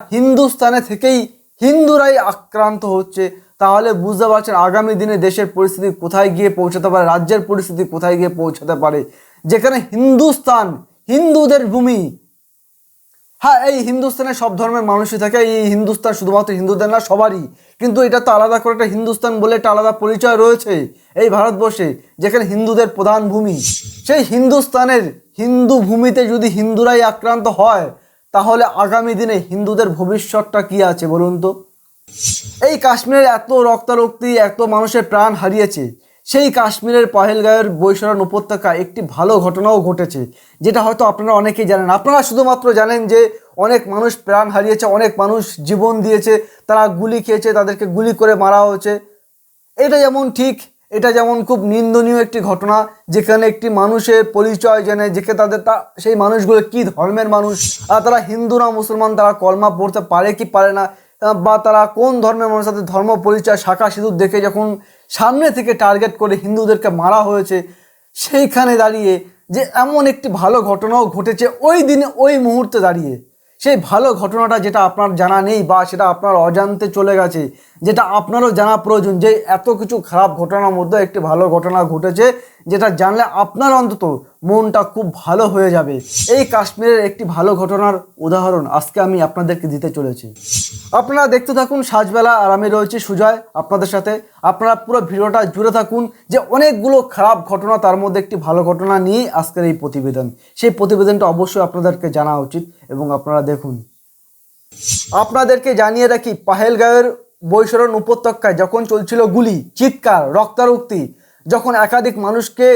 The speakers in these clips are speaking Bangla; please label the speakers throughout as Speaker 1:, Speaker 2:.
Speaker 1: হিন্দুস্তানে থেকেই হিন্দুরাই আক্রান্ত হচ্ছে, তাহলে বুঝতে পারছেন আগামী দিনে দেশের পরিস্থিতি কোথায় গিয়ে পৌঁছাতে পারে, রাজ্যের পরিস্থিতি কোথায় গিয়ে পৌঁছাতে পারে? যেখানে হিন্দুস্তান, হিন্দুদের ভূমি। হ্যাঁ এই হিন্দুস্তানে সব ধর্মের মানুষই থাকে, এই হিন্দুস্তান শুধুমাত্র হিন্দুদের না, সবারই। কিন্তু এটা তো আলাদা করে একটা হিন্দুস্তান বলে একটা আলাদা পরিচয় রয়েছে এই ভারতবর্ষে, যেখানে হিন্দুদের প্রধান ভূমি। সেই হিন্দুস্তানের হিন্দু ভূমিতে যদি হিন্দুরাই আক্রান্ত হয় তাহলে আগামী দিনে হিন্দুদের ভবিষ্যৎটা কি আছে বলুন তো? এই কাশ্মীরের এত রক্তারক্তি, এত মানুষের প্রাণ হারিয়েছে, সেই কাশ্মীরের পাহেলগাঁয়ের বৈশরণ উপত্যকা একটি ভালো ঘটনাও ঘটেছে, যেটা হয়তো আপনারা অনেকেই জানেন। আপনারা শুধুমাত্র জানেন যে অনেক মানুষ প্রাণ হারিয়েছে, অনেক মানুষ জীবন দিয়েছে, তারা গুলি খেয়েছে, তাদেরকে গুলি করে মারা হয়েছে। এটা যেমন ঠিক এটা যেমন খুব নিন্দনীয় একটি ঘটনা, যেখানে একটি মানুষের পরিচয় জেনে যেখানে তাদের তা সেই মানুষগুলো কি ধর্মের মানুষ আর তারা হিন্দু না মুসলমান, তারা কলমা পড়তে পারে কি পারে না বা তারা কোন ধর্মের মানুষ, তাদের ধর্ম পরিচয়, শাখা সিঁদুর দেখে যখন সামনে থেকে টার্গেট করে হিন্দুদেরকে মারা হয়েছে, সেইখানে দাঁড়িয়ে যে এমন একটি ভালো ঘটনাও ঘটেছে ওই দিনে, ওই মুহূর্তে দাঁড়িয়ে। সেই ভালো ঘটনাটা যেটা আপনার জানা নেই বা সেটা আপনার অজান্তে চলে গেছে, যেটা আপনারও জানা প্রয়োজন যে এত কিছু খারাপ ঘটনার মধ্যে একটি ভালো ঘটনা ঘটেছে যেটা জানলে আপনার অন্তত মনটা খুব ভালো হয়ে যাবে। এই কাশ্মীরের একটি ভালো ঘটনার উদাহরণ আজকে আমি আপনাদেরকে দিতে চলেছি। আপনারা দেখতে থাকুন সাজবেলা আর আমি রয়েছি সুজয় আপনাদের সাথে। আপনারা পুরো ভিডিওটা জুড়ে থাকুন যে অনেকগুলো খারাপ ঘটনা, তার মধ্যে একটি ভালো ঘটনা নিয়ে আজকের এই প্রতিবেদন। সেই প্রতিবেদনটা অবশ্যই আপনাদেরকে জানা উচিত এবং আপনারা দেখুন। আপনাদেরকে জানিয়ে রাখি পাহেলগাঁয়ের বৈশরণ উপত্যকায় যখন চলছিল গুলি, চিৎকার, রক্তারক্তি যখন একাধিক মানুষকে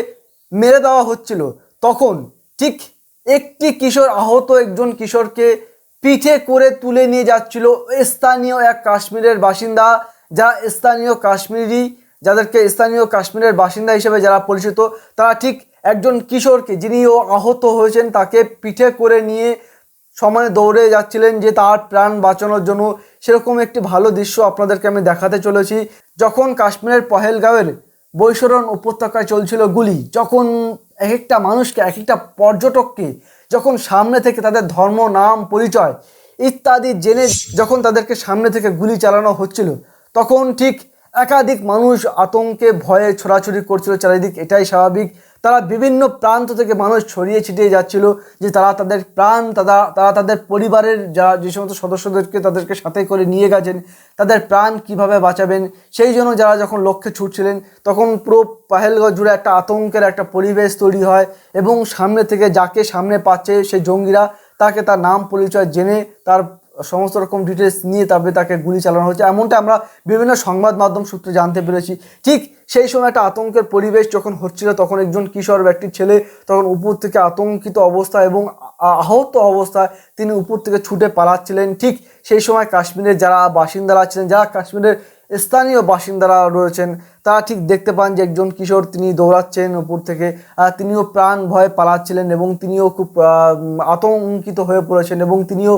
Speaker 1: মেরে দেওয়া হচ্ছিল, তখন ঠিক একটি কিশোর আহত একজন কিশোরকে পিঠে করে তুলে নিয়ে যাচ্ছিল স্থানীয় এক কাশ্মীরের বাসিন্দা, যা স্থানীয় কাশ্মীরি, যাদেরকে স্থানীয় কাশ্মীরের বাসিন্দা হিসেবে যারা পরিচিত, তারা ঠিক একজন কিশোরকে যিনি ও আহত হয়েছেন, তাকে পিঠে করে নিয়ে সমানে দৌড়ে যাচ্ছিলেন যে তার প্রাণ বাঁচানোর জন্য। সেরকম একটি ভালো দৃশ্য আপনাদেরকে আমি দেখাতে চলেছি। যখন কাশ্মীরের পহেলগাঁওয়ের বৈশরণ উপত্যকায় চলছিল গুলি। যখন এক একটা মানুষকে এক একটা পর্যটককে যখন সামনে থেকে তাদের ধর্ম, নাম, পরিচয় ইত্যাদি জেনে যখন তাদেরকে সামনে থেকে গুলি চালানো হচ্ছিল, তখন ঠিক একাধিক মানুষ আতঙ্কে, ভয়ে ছোড়াছুড়ি করছিল। চারিদিক এটাই স্বাভাবিক। তারা বিভিন্ন প্রান্ত থেকে মানুষ ছড়িয়ে ছিটিয়ে যাচ্ছিল যে তারা তাদের প্রাণ, তারা তারা তাদের পরিবারের যারা যে সমস্ত সদস্যদেরকে তাদেরকে সাথে করে নিয়ে গেছেন, তাদের প্রাণ কীভাবে বাঁচাবেন, সেই জন্য যারা যখন লক্ষ্যে ছুটছিলেন, তখন পুরো পাহেলগঞ্জ জুড়ে একটা আতঙ্কের একটা পরিবেশ তৈরি হয় এবং সামনে থেকে যাকে সামনে পাচ্ছে সেই জঙ্গিরা, তাকে তার নাম পরিচয় জেনে তার সমস্ত রকম ডিটেলস নিয়ে তারপরে তাকে গুলি চালানো হচ্ছে এমনটা আমরা বিভিন্ন সংবাদ মাধ্যম সূত্রে জানতে পেরেছি। ঠিক সেই সময় একটা আতঙ্কের পরিবেশ যখন হচ্ছিল, তখন একজন কিশোর ব্যক্তির ছেলে তখন উপর থেকে আতঙ্কিত অবস্থা এবং আহত অবস্থায় তিনি উপর থেকে ছুটে পালাচ্ছিলেন। ঠিক সেই সময় কাশ্মীরের যারা বাসিন্দারা ছিলেন, যারা কাশ্মীরের স্থানীয় বাসিন্দারা রয়েছেন, তারা ঠিক দেখতে পান যে একজন কিশোর তিনি দৌড়াচ্ছেন উপর থেকে। তিনিও প্রাণ ভয়ে পালাচ্ছিলেন এবং তিনিও খুব আতঙ্কিত হয়ে পড়েছেন এবং তিনিও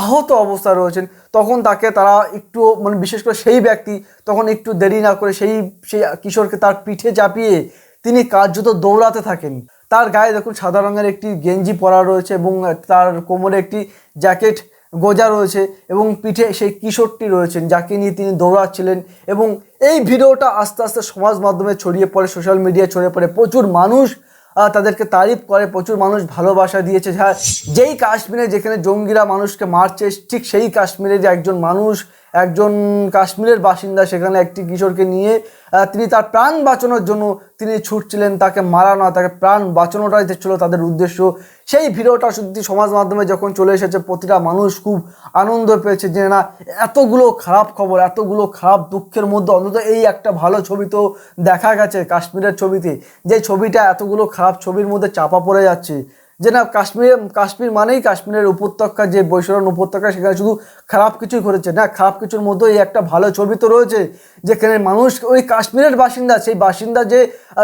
Speaker 1: আহত অবস্থায় রয়েছেন, তখন তাকে তারা একটু মানে বিশেষ করে সেই ব্যক্তি, তখন একটু দেরি না করে সেই সেই কিশোরকে তার পিঠে চাপিয়ে তিনি কার্যত দৌড়াতে থাকেন। তার গায়ে দেখুন সাদা রঙের একটি গেঞ্জি পরা রয়েছে এবং তার কোমরে একটি জ্যাকেট গোজা রয়েছে এবং পিঠে সেই কিশোরটি রয়েছেন, যাকে নিয়ে তিনি দৌড়াচ্ছিলেন এবং এই ভিডিওটা আস্তে আস্তে সমাজ মাধ্যমে ছড়িয়ে পড়ে, সোশ্যাল মিডিয়ায় ছড়িয়ে পড়ে। প্রচুর মানুষ তাদেরকে তারিফ করে, প্রচুর মানুষ ভালোবাসা দিয়েছে। হ্যাঁ যেই কাশ্মীরে যেখানে জঙ্গিরা মানুষকে মারছে, ঠিক সেই কাশ্মীরে যে একজন মানুষ, একজন কাশ্মীরের বাসিন্দা, সেখানে একটি কিশোরকে নিয়ে তিনি তার প্রাণ বাঁচানোর জন্য তিনি ছুটছিলেন, তাকে মারা না, তাকে প্রাণ বাঁচানোটাই ছিল তাদের উদ্দেশ্য। সেই ভিডিওটা সত্যি সমাজ মাধ্যমে যখন চলে এসেছে, প্রতিটা মানুষ খুব আনন্দ পেয়েছে যে, না, এতগুলো খারাপ খবর, এতগুলো খারাপ দুঃখের মধ্যে অন্তত এই একটা ভালো ছবি তো দেখা গেছে, কাশ্মীরের ছবিতে। যে ছবিটা এতগুলো খারাপ ছবির মধ্যে চাপা পড়ে যাচ্ছে যে না, কাশ্মীর কাশ্মীর মানেই কাশ্মীরের উপত্যকা, যে বৈশরণ উপত্যকা, সেখানে শুধু খারাপ কিছুই ঘটেছে না, খারাপ কিছুর মধ্যে এই একটা ভালো ছবি তো রয়েছে, যেখানে মানুষ, ওই কাশ্মীরের বাসিন্দা, সেই বাসিন্দা যে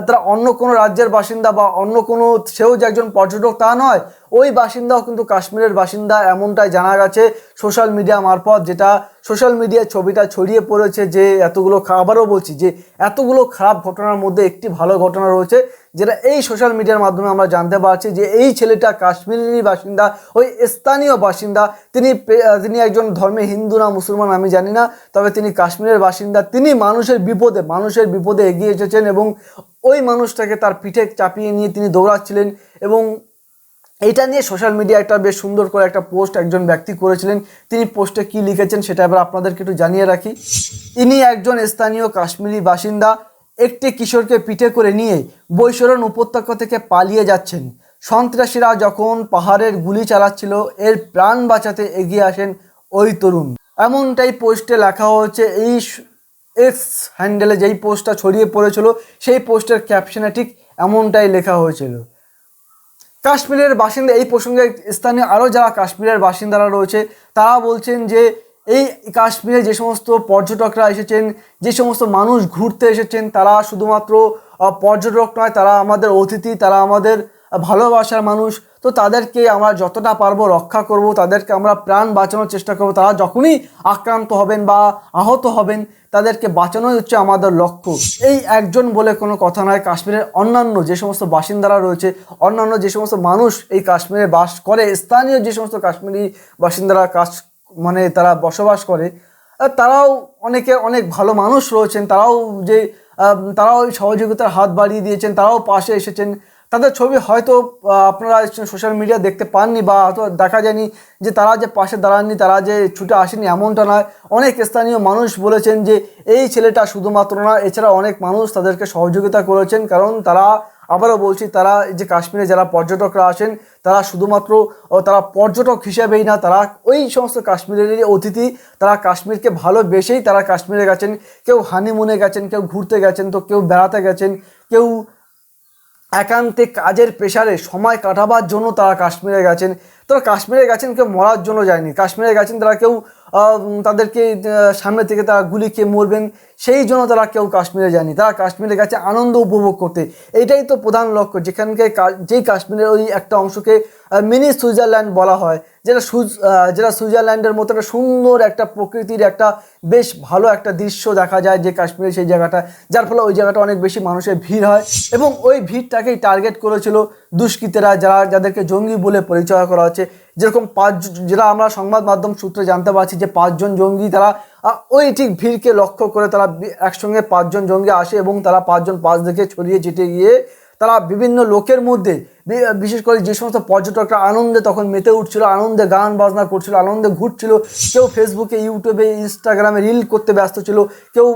Speaker 1: তারা অন্য কোনো রাজ্যের বাসিন্দা বা অন্য কোনো, সেও যে একজন পর্যটক তা নয়, ওই বাসিন্দাও কিন্তু কাশ্মীরের বাসিন্দা এমনটাই জানা গেছে সোশ্যাল মিডিয়া মারফত, যেটা সোশ্যাল মিডিয়ায় ছবিটা ছড়িয়ে পড়েছে যে, এতগুলো আবারও বলছি যে, এতগুলো খারাপ ঘটনার মধ্যে একটি ভালো ঘটনা রয়েছে যেটা এই সোশ্যাল মিডিয়ার মাধ্যমে আমরা জানতে পারছি যে এই ছেলেটা কাশ্মীরেরই বাসিন্দা, ওই স্থানীয় বাসিন্দা। তিনি তিনি একজন ধর্মে হিন্দু না মুসলমান আমি জানি না, তবে তিনি কাশ্মীরের বাসিন্দা। তিনি মানুষের বিপদে মানুষের বিপদে এগিয়ে এসেছেন এবং ওই মানুষটাকে তার পিঠে চাপিয়ে নিয়ে তিনি দৌড়াচ্ছিলেন এবং এটা নিয়ে সোশ্যাল মিডিয়া একটা বেশ সুন্দর করে একটা পোস্ট একজন ব্যক্তি করেছিলেন। তিনি পোস্টে কি লিখেছেন সেটা এবার আপনাদেরকে একটু জানিয়ে রাখি। ইনি একজন স্থানীয় কাশ্মীরি বাসিন্দা একটি কিশোরকে পিঠে করে নিয়ে বৈশরণ উপত্যকা থেকে পালিয়ে যাচ্ছেন। সন্ত্রাসীরা যখন পাহাড়ের গুলি চালাচ্ছিল, এর প্রাণ বাঁচাতে এগিয়ে আসেন ওই তরুণ। এমনটাই পোস্টে লেখা হয়েছে। এই এক্স হ্যান্ডেলে যেই পোস্টটা ছড়িয়ে পড়েছিল, সেই পোস্টের ক্যাপশনে ঠিক এমনটাই লেখা হয়েছিল। কাশ্মীরের বাসিন্দা, এই প্রসঙ্গে স্থানীয় আরও যারা কাশ্মীরের বাসিন্দারা রয়েছে, তারা বলছেন যে এই কাশ্মীরে যে সমস্ত পর্যটকরা এসেছেন, যে সমস্ত মানুষ ঘুরতে এসেছেন, তারা শুধুমাত্র পর্যটক নয়, তারা আমাদের অতিথি, তারা আমাদের ভালোবাসার মানুষ। তো তাদেরকে আমরা যতটা পারব রক্ষা করব, তাদেরকে আমরা প্রাণ বাঁচানোর চেষ্টা করব। তারা যখনই আক্রান্ত হবেন বা আহত হবেন, তাদেরকে বাঁচানোই হচ্ছে আমাদের লক্ষ্য। এই একজন বলে কোনো কথা নয়, কাশ্মীরের অন্যান্য যে সমস্ত বাসিন্দারা রয়েছে, অন্যান্য যে সমস্ত মানুষ এই কাশ্মীরে বাস করে, স্থানীয় যে সমস্ত কাশ্মীরি বাসিন্দারা কাজ মানে তারা বসবাস করে তারাও অনেকে, অনেক ভালো মানুষ রয়েছেন, তারাও যে তারাও সহযোগিতার হাত বাড়িয়ে দিয়েছেন, তারাও পাশে এসেছেন। তাদের ছবি হয়তো আপনারা সোশ্যাল মিডিয়া দেখতে পাননি বা হয়তো দেখা যায়নি যে তারা যে পাশে দাঁড়াননি, তারা যে ছুটে আসেনি এমনটা নয়। অনেক স্থানীয় মানুষ বলেছেন যে, এই ছেলেটা শুধুমাত্র না, এছাড়া অনেক মানুষ তাদেরকে সহযোগিতা করেছেন, কারণ তারা আবারও বলছি, তারা যে কাশ্মীরে যারা পর্যটকরা আসেন তারা শুধুমাত্র তারা পর্যটক হিসেবেই না, তারা ওই সমস্ত কাশ্মীরেরই অতিথি, তারা কাশ্মীরকে ভালোবেসেই তারা কাশ্মীরে গেছেন, কেউ হানিমুনে গেছেন, কেউ ঘুরতে গেছেন, তো কেউ বেড়াতে গেছেন, কেউ একান্তে কাজের প্রেশারে সময় কাটাবার জন্য তারা কাশ্মীরে গেছেন, তারা কাশ্মীরে গেছেন, কেউ মরার জন্য যায়নি, কাশ্মীরে গেছেন, তারা কেউ তাদেরকে সামনে থেকে তারা গুলি খেয়ে মরবেন। সেই জন্য তারা কেউ কাশ্মীরে যায়নি। তারা কাশ্মীরে গেছে আনন্দ উপভোগ করতে। এইটাই তো প্রধান লক্ষ্য। যেখানকে যেই কাশ্মীরের ওই একটা অংশকে মিনি সুইজারল্যান্ড বলা হয়, যেটা সুইজ যেটা সুইজারল্যান্ডের মতো একটা সুন্দর একটা প্রকৃতির একটা বেশ ভালো একটা দৃশ্য দেখা যায় যে কাশ্মীরে সেই জায়গাটা। যার ফলে ওই জায়গাটা অনেক বেশি মানুষের ভিড় হয় এবং ওই ভিড়টাকেই টার্গেট করেছিল দুষ্কৃতীরা, যারা, যাদেরকে জঙ্গি বলে পরিচয় করা হচ্ছে। যেরকম পাঁচ যেটা আমরা সংবাদ মাধ্যম সূত্রে জানতে পারছি যে পাঁচজন জঙ্গি তারা ওই ঠিক ভিড়কে লক্ষ্য করে তারা একসঙ্গে পাঁচজন জঙ্গি আসে এবং তারা পাঁচজন পাঁচ দেখে ছড়িয়ে ছিটিয়ে গিয়ে তারা বিভিন্ন লোকের মধ্যে বিশেষ করে যে সমস্ত পর্যটকরা আনন্দে তখন মেতে উঠছিল, আনন্দে গান বাজনা করছিল, আনন্দে ঘুরছিল, কেউ ফেসবুকে ইউটিউবে ইনস্টাগ্রামে রিল করতে ব্যস্ত ছিল, কেউ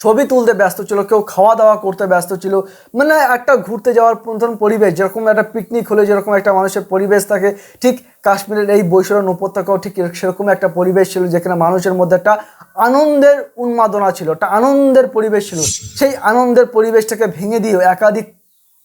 Speaker 1: ছবি তুলতে ব্যস্ত ছিল, কেউ খাওয়া দাওয়া করতে ব্যস্ত ছিল। মানে একটা ঘুরতে যাওয়ার প্রথম পরিবেশ, যেরকম একটা পিকনিক হলে যেরকম একটা মানুষের পরিবেশ থাকে, ঠিক কাশ্মীরের এই বৈশরণ উপত্যকাও ঠিক সেরকম একটা পরিবেশ ছিল, যেখানে মানুষের মধ্যে একটা আনন্দের উন্মাদনা ছিল, একটা আনন্দের পরিবেশ ছিল। সেই আনন্দের পরিবেশটাকে ভেঙে দিয়ে একাধিক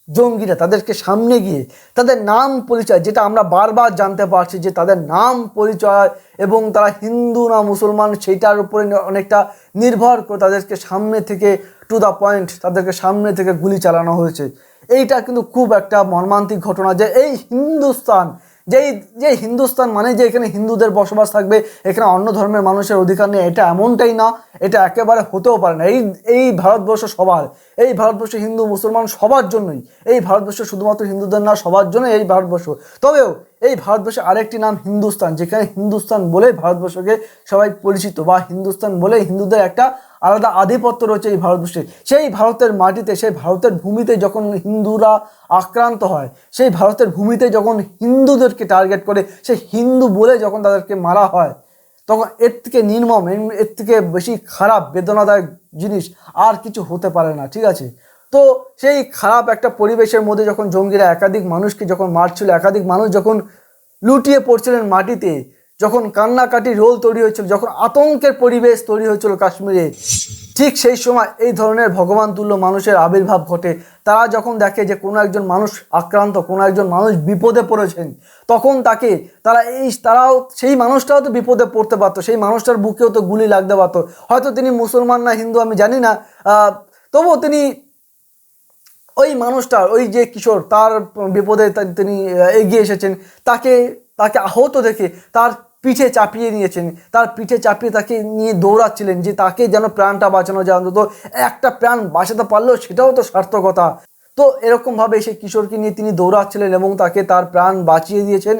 Speaker 1: জঙ্গিরা তাদেরকে সামনে গিয়ে তাদের নাম পরিচয়, যেটা আমরা বারবার জানতে পারছি যে তাদের নাম পরিচয় এবং তারা হিন্দু না মুসলমান, সেইটার উপরে অনেকটা নির্ভর করে তাদেরকে সামনে থেকে টু দ্য পয়েন্ট তাদেরকে সামনে থেকে গুলি চালানো হয়েছে। এইটা কিন্তু খুব একটা মর্মান্তিক ঘটনা যে এই হিন্দুস্তান যেই যে হিন্দুস্তান মানে যে এখানে হিন্দুদের বসবাস থাকবে, এখানে অন্য ধর্মের মানুষের অধিকার নেই, এটা এমনটাই না, এটা একেবারে হতেও পারে না। এই এই ভারতবর্ষ সবার, এই ভারতবর্ষ হিন্দু, মুসলমান সবার জন্যই, এই ভারতবর্ষ শুধুমাত্র হিন্দুদের না, সবার জন্য এই ভারতবর্ষ। তবেও এই ভারতবর্ষে আরেকটি নাম হিন্দুস্তান, যেখানে হিন্দুস্তান বলে ভারতবর্ষকে সবাই পরিচিত, বা হিন্দুস্তান বলে হিন্দুদের একটা আলাদা আধিপত্য রয়েছে এই ভারতবর্ষে সেই ভারতের মাটিতে, সেই ভারতের ভূমিতে যখন হিন্দুরা আক্রান্ত হয়, সেই ভারতের ভূমিতে যখন হিন্দুদেরকে টার্গেট করে, সেই হিন্দু বলে যখন তাদেরকে মারা হয়, তখন এর থেকে নির্মম এর- থেকে বেশি খারাপ, বেদনাদায়ক জিনিস আর কিছু হতে পারে না, ঠিক আছে? তো সেই খারাপ একটা পরিবেশের মধ্যে যখন জঙ্গিরা একাধিক মানুষকে যখন মারছিল, একাধিক মানুষ যখন লুটিয়ে পড়ছিলেন মাটিতে যখন কান্নাকাটি রোল তৈরি হয়েছিল, যখন আতঙ্কের পরিবেশ তৈরি হয়েছিল কাশ্মীরে, ঠিক সেই সময় এই ধরনের ভগবান তুল্য মানুষের আবির্ভাব ঘটে। তারা যখন দেখে যে কোনো একজন মানুষ আক্রান্ত, কোনো একজন মানুষ বিপদে পড়েছেন, তখন তাকে, তারা এই, তারাও, সেই মানুষটাও তো বিপদে পড়তে পারতো, সেই মানুষটার বুকেও তো গুলি লাগতে পারতো। হয়তো তিনি মুসলমান না হিন্দু, আমি জানি না। তবুও তিনি ওই মানুষটার, ওই যে কিশোর, তার বিপদে তিনি এগিয়ে এসেছেন। তাকে তাকে আহত দেখে, তার পিঠে চাপিয়ে নিয়েছেন তার পিঠে চাপিয়ে তাকে নিয়ে দৌড়াচ্ছিলেন যে তাকে যেন প্রাণটা বাঁচানো যায়। অন্তত একটা প্রাণ বাঁচাতে পারলেও সেটাও তো সার্থকতা। তো এরকমভাবে সেই কিশোরকে নিয়ে তিনি দৌড়াচ্ছিলেন এবং তাকে তার প্রাণ বাঁচিয়ে দিয়েছেন।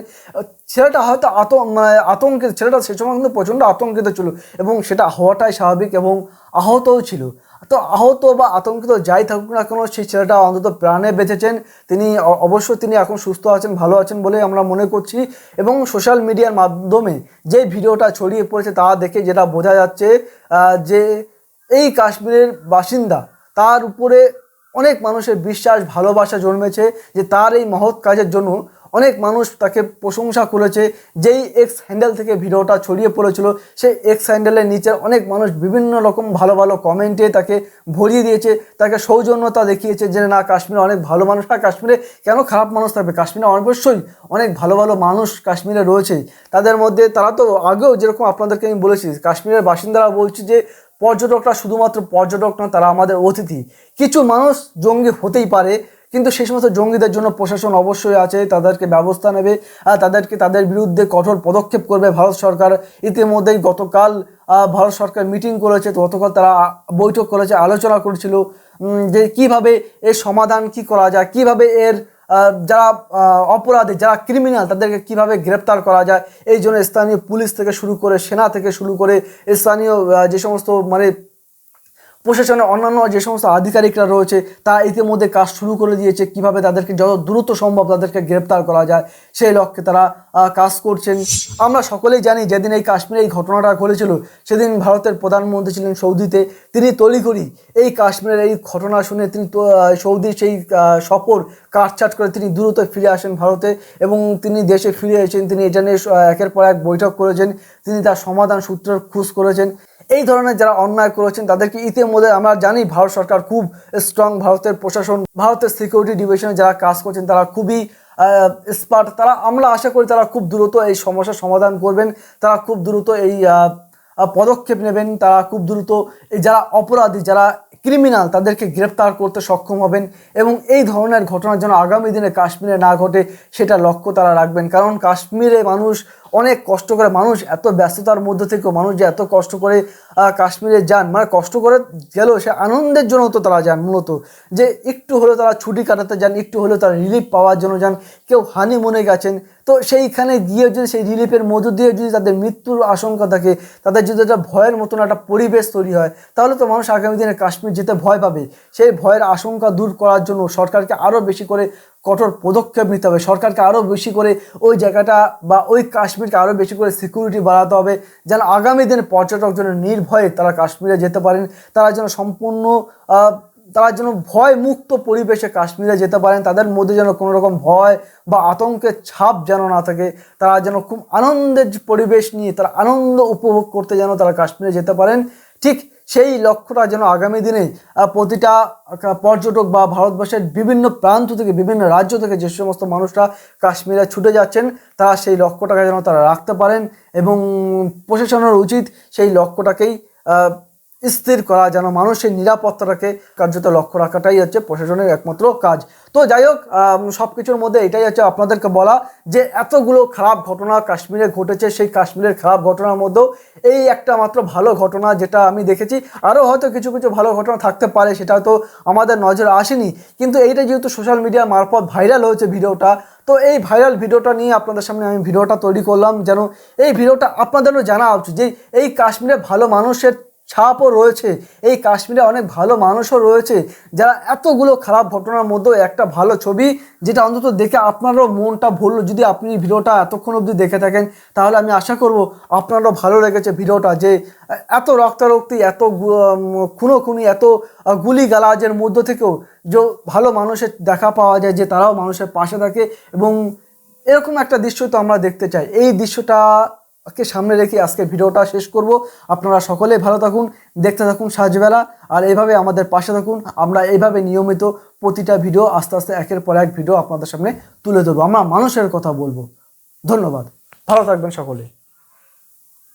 Speaker 1: ছেলেটা হয়তো আত মানে আতঙ্কিত ছেলেটা সে সময় কিন্তু প্রচণ্ড আতঙ্কিত ছিল এবং সেটা হওয়াটাই স্বাভাবিক এবং আহতও ছিল। তো আহত বা আতঙ্কিত যাই থাকুক না কেন, সেই ছেলেটা অন্তত প্রাণে বেঁচেছেন। তিনি অবশ্যই তিনি এখন সুস্থ আছেন, ভালো আছেন বলে আমরা মনে করছি। এবং সোশ্যাল মিডিয়ার মাধ্যমে যে ভিডিওটা ছড়িয়ে পড়েছে তা দেখে যেটা বোঝা যাচ্ছে যে এই কাশ্মীরের বাসিন্দা, তার উপরে অনেক মানুষের বিশ্বাস, ভালোবাসা জন্মেছে যে তার এই মহৎ কাজের জন্য অনেক মানুষ তাকে প্রশংসা করেছে। যেই এক্স হ্যান্ডেল থেকে ভিডিওটা ছড়িয়ে পড়েছিল, সেই এক্স হ্যান্ডেলের নিচে অনেক মানুষ বিভিন্ন রকম ভালো ভালো কমেন্টে তাকে ভরিয়ে দিয়েছে, তাকে সৌজন্যতা দেখিয়েছে যে, না, কাশ্মীরে অনেক ভালো মানুষ। আর কাশ্মীরে কেন খারাপ মানুষ থাকবে? কাশ্মীরে অবশ্যই অনেক ভালো ভালো মানুষ কাশ্মীরে রয়েছে। তাদের মধ্যে তারা তো আগেও যেরকম আপনাদেরকে আমি বলেছি, কাশ্মীরের বাসিন্দারা বলছি যে, পর্যটকরা শুধুমাত্র পর্যটক না তারা আমাদের অতিথি। কিছু মানুষ জঙ্গি হতেই পারে কিন্তু সেই সমস্ত জঙ্গিদের জন্য প্রশাসন অবশ্যই আছে, তাদেরকে ব্যবস্থা নেবে, আর তাদেরকে তাদের বিরুদ্ধে কঠোর পদক্ষেপ করবে ভারত সরকার। ইতিমধ্যেই গতকাল ভারত সরকার মিটিং করেছে গতকাল তারা বৈঠক করেছে, আলোচনা করেছিল যে কীভাবে এর সমাধান কি করা যায়, কীভাবে এর যারা অপরাধী, যারা ক্রিমিনাল তাদেরকে কীভাবে গ্রেপ্তার করা যায়। এই জন্য স্থানীয় পুলিশ থেকে শুরু করে, সেনা থেকে শুরু করে, স্থানীয় যে সমস্ত মানে প্রশাসনের অন্যান্য যে সমস্ত আধিকারিকরা রয়েছে, তারা ইতিমধ্যে কাজ শুরু করে দিয়েছে কীভাবে তাদেরকে যত দ্রুত সম্ভব তাদেরকে গ্রেপ্তার করা যায়, সেই লক্ষ্যে তারা কাজ করছেন। আমরা সকলেই জানি যেদিন এই কাশ্মীরে এই ঘটনাটা ঘটেছিল, সেদিন ভারতের প্রধানমন্ত্রী ছিলেন সৌদিতে। তিনি তড়িঘড়ি এই কাশ্মীরের এই ঘটনা শুনে তিনি সৌদির সেই সফর কাটছাট করে তিনি দ্রুত ফিরে আসেন ভারতে এবং তিনি দেশে ফিরে এসেছেন। তিনি এটা নিয়ে একের পর এক বৈঠক করেছেন। তিনি তার সমাধান সূত্রের খোঁজ করেছেন। এই ধরনের যারা অন্যায় করেছেন, তাদেরকে ইতিমধ্যে আমরা জানি ভারত সরকার খুব স্ট্রং ভারতের প্রশাসন, ভারতের সিকিউরিটি ডিভিশনে যারা কাজ করছেন, তারা খুবই স্পার্ট তারা, আমরা আশা করি তারা খুব দ্রুত এই সমস্যার সমাধান করবেন, তারা খুব দ্রুত এই পদক্ষেপ নেবেন, তারা খুব দ্রুত এই যারা অপরাধী, যারা ক্রিমিনাল তাদেরকে গ্রেপ্তার করতে সক্ষম হবেন এবং এই ধরনের ঘটনার যেন আগামী দিনে কাশ্মীরে না ঘটে, সেটা লক্ষ্য তারা রাখবেন। কারণ কাশ্মীরে মানুষ অনেক কষ্ট করে মানুষ এত ব্যস্ততার মধ্যে থেকেও মানুষ যে এত কষ্ট করে কাশ্মীরে যান মানে কষ্ট করে গেলেও সে আনন্দের জন্য তো তারা যান মূলত। যে একটু হলেও তারা ছুটি কাটাতে যান, একটু হলেও তারা রিলিফ পাওয়ার জন্য যান। কেউ হানিমুনে গেছেন তো সেইখানে গিয়ে যদি সেই রিলিফের মধ্য দিয়ে যদি তাদের মৃত্যুর আশঙ্কা থাকে, তাদের যদি একটা ভয়ের মতন একটা পরিবেশ তৈরি হয়, তাহলে তো মানুষ আগামী দিনে কাশ্মীর যেতে ভয় পাবে। সেই ভয়ের আশঙ্কা দূর করার জন্য সরকারকে আরও বেশি করে কঠোর পদক্ষেপ নিতে হবে। সরকারকে আরও বেশি করে ওই জায়গাটা বা ওই কাশ্মীরকে আরও বেশি করে সিকিউরিটি বাড়াতে হবে, যেন আগামী দিনে পর্যটক যেন নির্ভয়ে তারা কাশ্মীরে যেতে পারেন। তারা যেন সম্পূর্ণ তারা যেন ভয় মুক্ত পরিবেশে কাশ্মীরে যেতে পারেন, তাদের মধ্যে যেন কোনো রকম ভয় বা আতঙ্কের ছাপ যেন না থাকে, তারা যেন খুব আনন্দের পরিবেশ নিয়ে, তারা আনন্দ উপভোগ করতে যেন তারা কাশ্মীরে যেতে পারেন। ঠিক সেই লক্ষ্যটা যেন আগামী দিনে প্রতিটা পর্যটক বা ভারতবর্ষের বিভিন্ন প্রান্ত থেকে, বিভিন্ন রাজ্য থেকে যে সমস্ত মানুষরা কাশ্মীরে ছুটে যাচ্ছেন, তারা সেই লক্ষ্যটাকে যেন তারা রাখতে পারেন এবং প্রশাসনের উচিত সেই লক্ষ্যটাকেই স্থির করা, যেন মানুষের নিরাপত্তাটাকে কার্যত লক্ষ্য রাখাটাই হচ্ছে প্রশাসনের একমাত্র কাজ। তো যাই হোক সব কিছুর মধ্যে এটাই হচ্ছে আপনাদেরকে বলা যে এতগুলো খারাপ ঘটনা কাশ্মীরে ঘটেছে, সেই কাশ্মীরের খারাপ ঘটনার মধ্যেও এই একটা মাত্র ভালো ঘটনা যেটা আমি দেখেছি, আরও হয়তো কিছু কিছু ভালো ঘটনা থাকতে পারে, সেটা তো আমাদের নজরে আসেনি। কিন্তু এইটা যেহেতু সোশ্যাল মিডিয়া মারফত ভাইরাল হয়েছে ভিডিওটা, তো এই ভাইরাল ভিডিওটা নিয়ে আপনাদের সামনে আমি ভিডিওটা তৈরি করলাম, যেন এই ভিডিওটা আপনাদেরও জানা উচিত যে এই কাশ্মীরে ভালো মানুষের ছাপও রয়েছে। এই কাশ্মীরে অনেক ভালো মানুষও রয়েছে যারা এতগুলো খারাপ ঘটনার মধ্যেও একটা ভালো ছবি যেটা অন্তত দেখে আপনারও মনটা ভরলো যদি আপনি ভিডিওটা এতক্ষণ অবধি দেখে থাকেন, তাহলে আমি আশা করব আপনারও ভালো লেগেছে ভিডিওটা যে, এত রক্তারক্তি, এত খুনোখুনি, এত গুলি গালাজের মধ্য থেকেও যে ভালো মানুষের দেখা পাওয়া যায়, যে তারাও মানুষের পাশে থাকে এবং এরকম একটা দৃশ্য তো আমরা দেখতে চাই। এই দৃশ্যটা কে সামনে রেখে আজকে ভিডিওটা শেষ করব। আপনারা সকলে ভালো থাকুন, দেখতে থাকুন সাজবেলা আর এইভাবে আমাদের পাশে থাকুন। আমরা এইভাবে নিয়মিত প্রতিটা ভিডিও আস্তে আস্তে একের পর এক ভিডিও আপনাদের সামনে তুলে ধরবো। আমরা মানুষের কথা বলব। ধন্যবাদ। ভালো থাকবেন সকলে